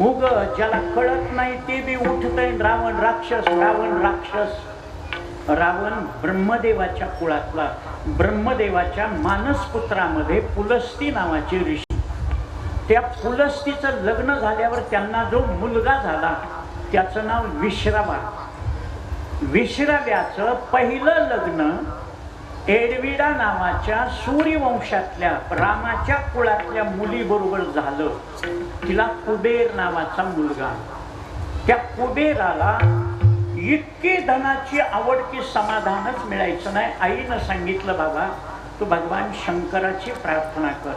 उग ज्याला कळत नाही ते बी उठतय रावण राक्षस रावण राक्षस. रावण ब्रह्मदेवाच्या कुळातला ब्रह्मदेवाच्या मानसपुत्रामध्ये पुलस्ती नावाची ऋषी. त्या पुलस्तीचं लग्न झाल्यावर त्यांना जो मुलगा झाला त्याचं नाव विश्रावा. विश्राव्याचं पहिलं लग्न एडविडा नावाच्या सूर्यवंशातल्या रामाच्या कुळातल्या मुलीबरोबर झालं. तिला कुबेर नावाचा मुलगा. त्या कुबेराला इतकी धनाची आवड की समाधानच मिळायचं नाही. आईनं सांगितलं बाबा तू भगवान शंकराची प्रार्थना कर.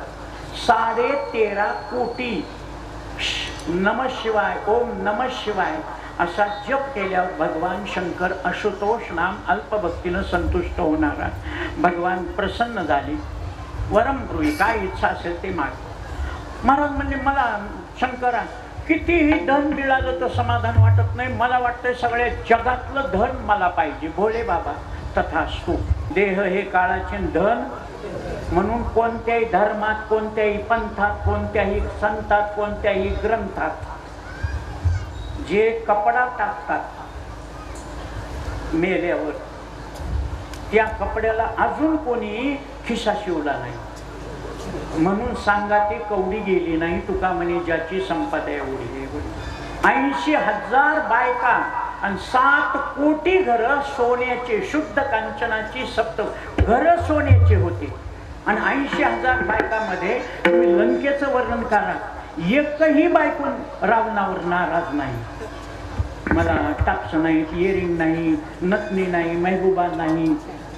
साडे तेरा कोटी. नम शिवाय ओम नम शिवाय. असा जप केल्यावर भगवान शंकर आशुतोष नाम अल्पभक्तीनं संतुष्ट होणारा भगवान प्रसन्न झाले. वरम गृही काय इच्छा असेल ते माग. महाराज म्हणजे मला शंकरा कितीही धन मिळालं तर समाधान वाटत नाही. मला वाटतं सगळ्या जगातलं धन मला पाहिजे. भोले बाबा तथा सु देह हे काळाचे धन. म्हणून कोणत्याही धर्मात कोणत्याही पंथात कोणत्याही संतात कोणत्याही ग्रंथात जे कपडा टाकतात मेल्यावर त्या कपड्याला अजून कोणी खिसा शिवला नाही. म्हणून सांगा ते कवडी गेली नाही तुका म्हणे ज्याची संपदा एवढी ऐंशी हजार बायका आणि सात कोटी घर सोन्याचे शुद्ध कांचनाची सप्त घर सोन्याचे होते. आणि ऐंशी हजार बायकामध्ये तुम्ही लंकेचं वर्णन करा. एकही बायकून रावणावर नाराज नाही. मला टाप्स नाही इयरिंग नाही नथनी नाही महबूबा नाही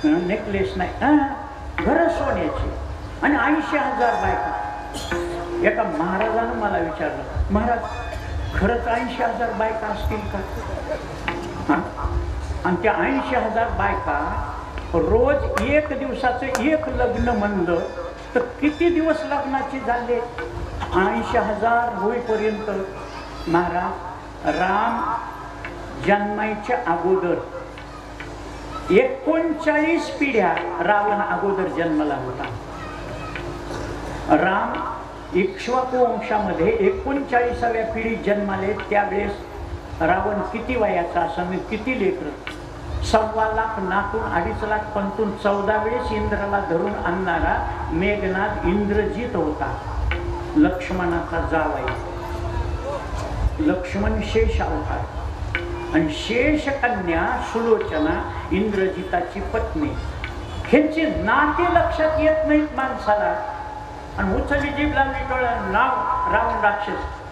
नेकलेस नाही. घरं घर सोन्याचे. आणि ऐंशी हजार बायका. एका महाराजानं मला विचारलं महाराज खरंच ऐंशी हजार बायका असतील का? आणि त्या ऐंशी हजार बायका रोज एक दिवसाचं एक लग्न म्हणलं तर किती दिवस लग्नाचे झाले? ऐंशी हजार होईपर्यंत महाराज राम जन्मायच्या अगोदर एकोणचाळीस पिढ्या रावण अगोदर जन्मला होता. राम इक्ष्वाकू वंशामध्ये एकोणचाळीसाव्या पिढी जन्माले त्यावेळेस रावण किती वयाचा असं किती लेकर? सव्वा लाख नातून अडीच लाख पंतून चौदा वेळेस इंद्राला धरून आणणारा मेघनाथ इंद्रजित होता. लक्ष्मणाचा जावाई. लक्ष्मण शेष अवतार. आणि शेष कन्या सुलोचना इंद्रजिताची पत्नी. ह्यांचे नाते लक्षात येत नाहीत माणसाला. आणि उचली जीभ लागली डोळ्या नाव रावण राक्षस.